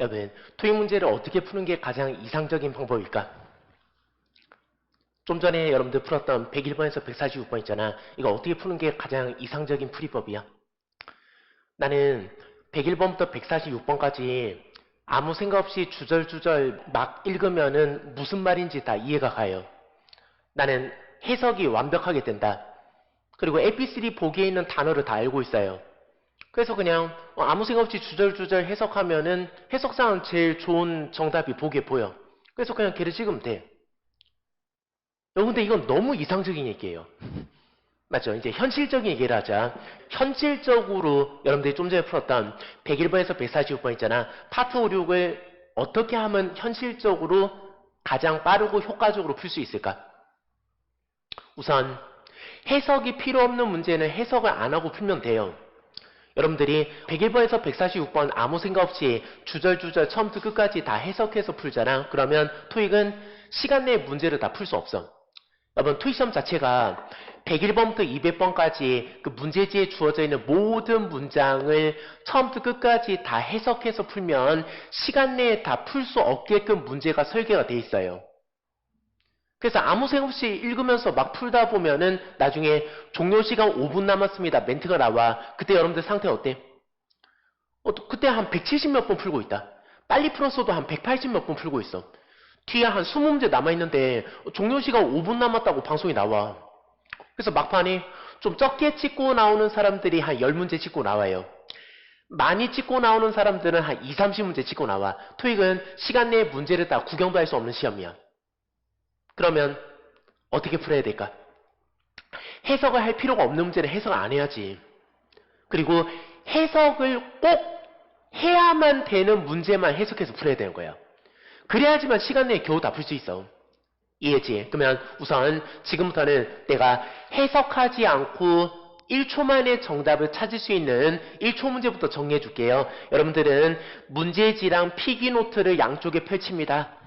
여러분, 토익 문제를 어떻게 푸는 게 가장 이상적인 방법일까? 좀 전에 여러분들 풀었던 101번에서 146번 있잖아. 이거 어떻게 푸는 게 가장 이상적인 풀이법이야? 나는 101번부터 146번까지 아무 생각 없이 주절주절 막 읽으면은 무슨 말인지 다 이해가 가요. 나는 해석이 완벽하게 된다. 그리고 AP3 보기에 있는 단어를 다 알고 있어요. 그래서 그냥 어, 아무 생각 없이 주절주절 해석하면은 해석상 제일 좋은 정답이 보기에 보여. 그래서 그냥 걔를 찍으면 돼. 여러분, 근데 이건 너무 이상적인 얘기예요. 맞죠? 이제 현실적인 얘기를 하자. 현실적으로 여러분들이 좀 전에 풀었던 101번에서 146번 있잖아. 파트 5, 6을 어떻게 하면 현실적으로 가장 빠르고 효과적으로 풀 수 있을까? 우선 해석이 필요 없는 문제는 해석을 안 하고 풀면 돼요. 여러분들이 101번에서 146번 아무 생각 없이 주절주절 처음부터 끝까지 다 해석해서 풀잖아. 그러면 토익은 시간 내에 문제를 다 풀 수 없어. 여러분 토익 시험 자체가 101번부터 200번까지 그 문제지에 주어져 있는 모든 문장을 처음부터 끝까지 다 해석해서 풀면 시간 내에 다 풀 수 없게끔 문제가 설계가 돼 있어요. 그래서 아무 생각 없이 읽으면서 막 풀다 보면은 나중에 종료 시간 5분 남았습니다. 멘트가 나와. 그때 여러분들 상태 어때? 어, 그때 한 170 몇 번 풀고 있다. 빨리 풀었어도 한 180 몇 번 풀고 있어. 뒤에 한 20문제 남아있는데 종료 시간 5분 남았다고 방송이 나와. 그래서 막판에 좀 적게 찍고 나오는 사람들이 한 10문제 찍고 나와요. 많이 찍고 나오는 사람들은 한 2, 30문제 찍고 나와. 토익은 시간 내에 문제를 다 구경도 할 수 없는 시험이야. 그러면 어떻게 풀어야 될까? 해석을 할 필요가 없는 문제는 해석을 안 해야지. 그리고 해석을 꼭 해야만 되는 문제만 해석해서 풀어야 되는 거야. 그래야지만 시간 내에 겨우 다 풀 수 있어. 이해지? 그러면 우선 지금부터는 내가 해석하지 않고 1초 만에 정답을 찾을 수 있는 1초 문제부터 정리해 줄게요. 여러분들은 문제지랑 필기노트를 양쪽에 펼칩니다.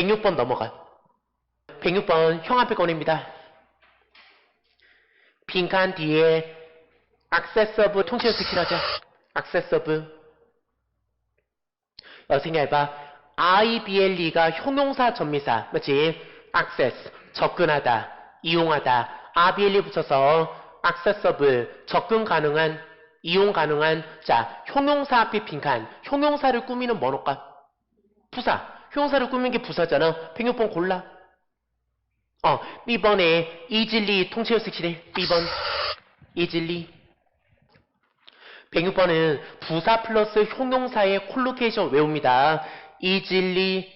106번 넘어가. 106번 형 앞에 꺼냅니다. 빈칸 뒤에 accessible 통째로 스킬하자. accessible. 어, 생각해봐. IBLE가 형용사 전미사. 맞지? access. 접근하다. 이용하다. IBLE 붙여서 accessible. 접근 가능한. 이용 가능한. 자, 형용사 앞에 빈칸. 형용사를 꾸미는 뭐노까? 부사. 형용사를 꾸민 게 부사잖아. 106번 골라. 어, B번에 통째로 스킬해. B번. easily. 106번은 부사 플러스 형용사의 콜로케이션 외웁니다. easily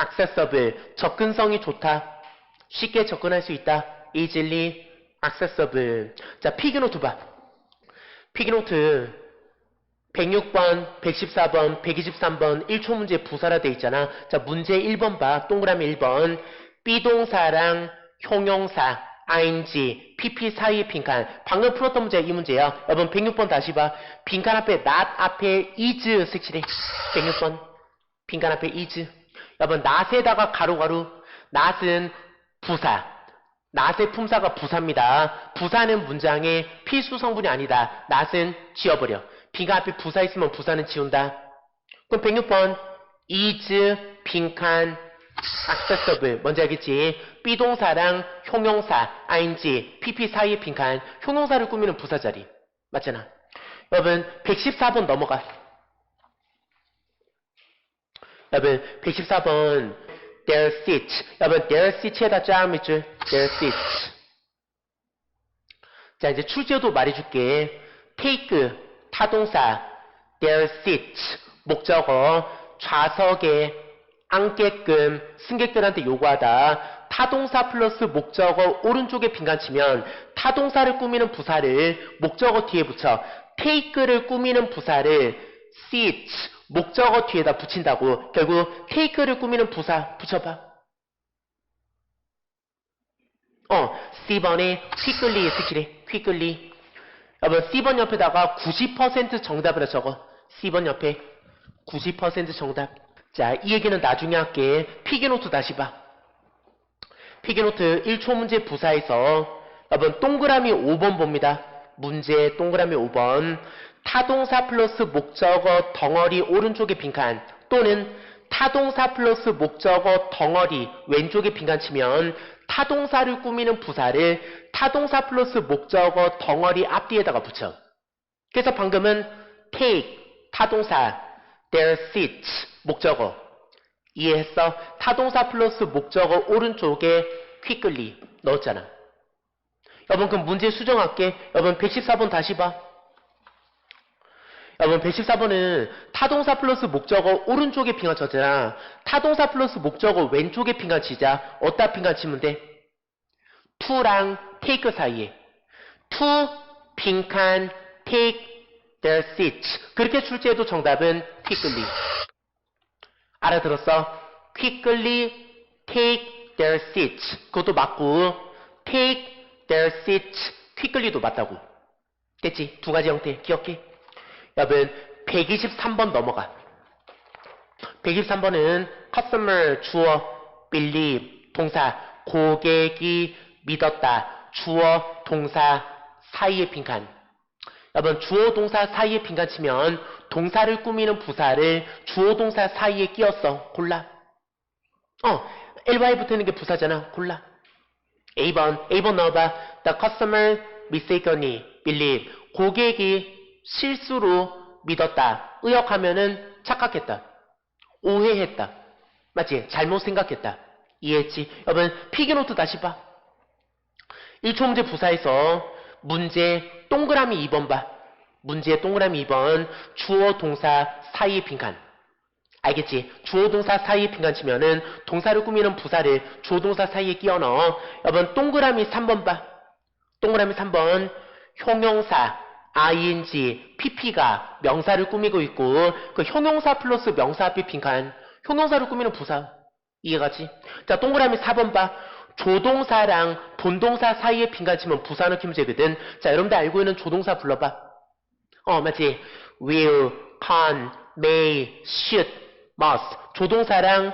accessible 접근성이 좋다. 쉽게 접근할 수 있다. easily accessible 자, 피규노트 봐. 피규노트 106번, 114번, 123번 1초 문제 부사라 돼 있잖아. 자, 문제 1번 봐. 동그라미 1번. 비동사랑 형용사 ing, pp 사이의 빈칸. 방금 풀었던 문제 이 문제야. 여러분 106번 다시 봐. 빈칸 앞에 not 앞에 is 색칠해. 106번. 빈칸 앞에 is. 여러분 not에다가 가로 가로. not은 부사. not의 품사가 부사입니다. 부사는 문장의 필수 성분이 아니다. not은 지워버려. 빈칸 앞에 부사 있으면 부사는 지운다. 그럼 106번 is 빈칸 accessible 뭔지 알겠지? 비동사랑 형용사 ing, pp 사이의 빈칸. 형용사를 꾸미는 부사 자리. 맞잖아. 여러분 114번 넘어가. 여러분 114번 their seat 여러분 their seat에다 쫙 밑줄. Their seat 자 이제 출제도 말해줄게. Take 타동사 their seat 목적어 좌석에 앉게끔 승객들한테 요구하다. 타동사 플러스 목적어 오른쪽에 빈칸 치면 타동사를 꾸미는 부사를 목적어 뒤에 붙여 take를 꾸미는 부사를 sit 목적어 뒤에다 붙인다고 결국 take를 꾸미는 부사 붙여봐. 어, C번에 quickly 스킬해. quickly. 여러분 C번 옆에다가 90% 정답을 적어. C번 옆에 90% 정답. 자, 이 얘기는 나중에 할게. 피기노트 다시 봐. 피기노트 1초 문제 부사에서 여러분 동그라미 5번 봅니다. 문제 동그라미 5번 타동사 플러스 목적어 덩어리 오른쪽에 빈칸 또는 타동사 플러스 목적어 덩어리 왼쪽에 빈칸 치면 타동사를 꾸미는 부사를 타동사 플러스 목적어 덩어리 앞뒤에다가 붙여. 그래서 방금은 take 타동사 their seats 목적어 이해했어? 타동사 플러스 목적어 오른쪽에 quickly 넣었잖아. 여러분 그럼 문제 수정할게. 여러분 114번 다시 봐. 여러분 114번은 타동사 플러스 목적어 오른쪽에 빈칸 쳤잖아. 타동사 플러스 목적어 왼쪽에 빈칸 치자. 어디다 빈칸 치면 돼? to랑 take 사이에. to 빈칸 take their seats. 그렇게 출제해도 정답은 quickly. 알아들었어? quickly take their seats. 그것도 맞고 take their seats quickly도 맞다고. 됐지? 두 가지 형태 기억해. 여러분 123번 넘어가. 123번은 customer 주어 believe 동사 고객이 믿었다. 주어 동사 사이에 빈칸. 여러분 주어 동사 사이에 빈칸 치면 동사를 꾸미는 부사를 주어 동사 사이에 끼웠어. 골라. 어, ly 붙는 게 부사잖아. 골라. A번, A번 넣어봐. The customer mistakenly believe. 고객이 실수로 믿었다. 의역하면은 착각했다. 오해했다. 맞지? 잘못 생각했다. 이해했지? 여러분, 피기노트 다시 봐. 1초 문제 부사에서 문제 동그라미 2번 봐. 문제 동그라미 2번 주어 동사 사이에 빈칸. 알겠지? 주어 동사 사이에 빈칸 치면은 동사를 꾸미는 부사를 주어 동사 사이에 끼워 넣어. 여러분 동그라미 3번 봐. 동그라미 3번 형용사 ing, pp가 명사를 꾸미고 있고 그 형용사 플러스 명사 앞에 빈칸 형용사를 꾸미는 부사 이해가지? 자 동그라미 4번 봐. 조동사랑 본동사 사이에 빈칸 치면 부사 넣기 문제거든. 자 여러분들 알고 있는 조동사 불러봐. 어 맞지? will, can, may, should, must 조동사랑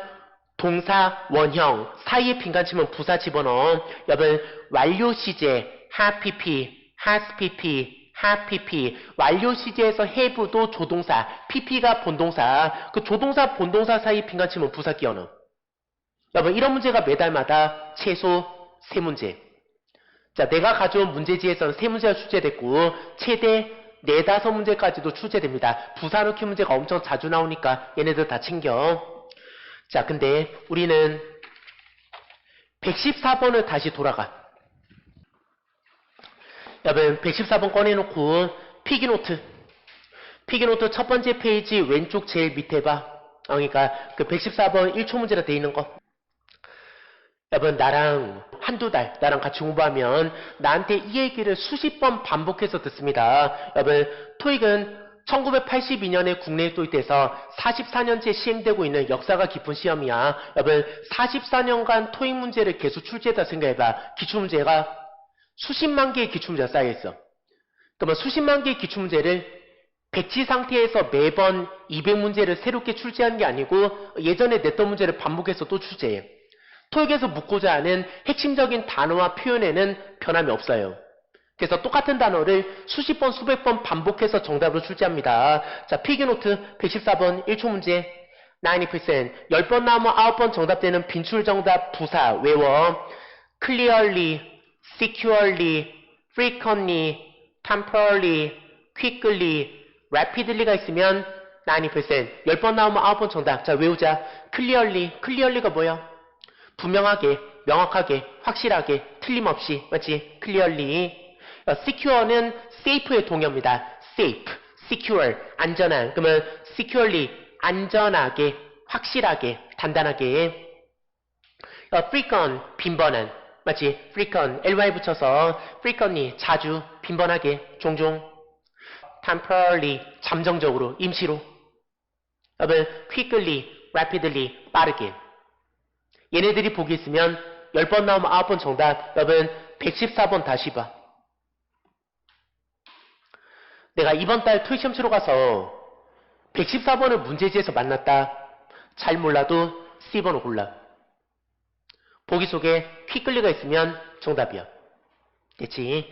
동사 원형 사이에 빈칸 치면 부사 집어넣어. 여러분 완료 시제 have pp, has pp, have pp 완료 시제에서 have도 조동사 pp가 본동사 그 조동사 본동사 사이에 빈칸 치면 부사 끼워넣어. 여러분 이런 문제가 매달마다 최소 세 문제. 자 내가 가져온 문제지에서는 세 문제가 출제됐고 최대 네 다섯 문제까지도 출제됩니다. 부사 넣기 문제가 엄청 자주 나오니까 얘네들 다 챙겨. 자, 근데 우리는 114번을 다시 돌아가. 여러분, 114번 꺼내놓고 피기노트. 피기노트 첫 번째 페이지 왼쪽 제일 밑에 봐. 어, 그러니까 그 114번 1초 문제로 돼 있는 거. 여러분 나랑 한두 달 나랑 같이 공부하면 나한테 이 얘기를 수십 번 반복해서 듣습니다. 여러분 토익은 1982년에 국내에 도입돼서 44년째 시행되고 있는 역사가 깊은 시험이야. 여러분 44년간 토익 문제를 계속 출제했다 생각해봐. 기출문제가 수십만 개의 기출문제가 쌓여있어. 그러면 수십만 개의 기출문제를 백지 상태에서 매번 200문제를 새롭게 출제하는 게 아니고 예전에 냈던 문제를 반복해서 또 출제해. 토익에서 묻고자 하는 핵심적인 단어와 표현에는 변함이 없어요. 그래서 똑같은 단어를 수십 번, 수백 번 반복해서 정답으로 출제합니다. 자, 피규노트 114번 1초 문제 90% 10번 나오면 9번 정답되는 빈출 정답 부사 외워 clearly, securely, frequently, temporarily, quickly, rapidly가 있으면 90% 10번 나오면 9번 정답. 자, 외우자. clearly, clearly가 뭐야? 분명하게, 명확하게, 확실하게, 틀림없이, 맞지? clearly. 어, secure는 safe의 동의어입니다. safe, secure, 안전한. 그러면 securely, 안전하게, 확실하게, 단단하게. 어, frequent, 빈번한. 맞지? frequent, ly 붙여서 frequently, 자주, 빈번하게, 종종. temporarily, 잠정적으로, 임시로. 여러분, quickly, rapidly, 빠르게. 얘네들이 보기 있으면 10번 나오면 9번 정답. 여러분 114번 다시 봐. 내가 이번 달 토익 시험 치러 가서 114번을 문제지에서 만났다. 잘 몰라도 C번호 골라. 보기 속에 퀴클리가 있으면 정답이야. 됐지?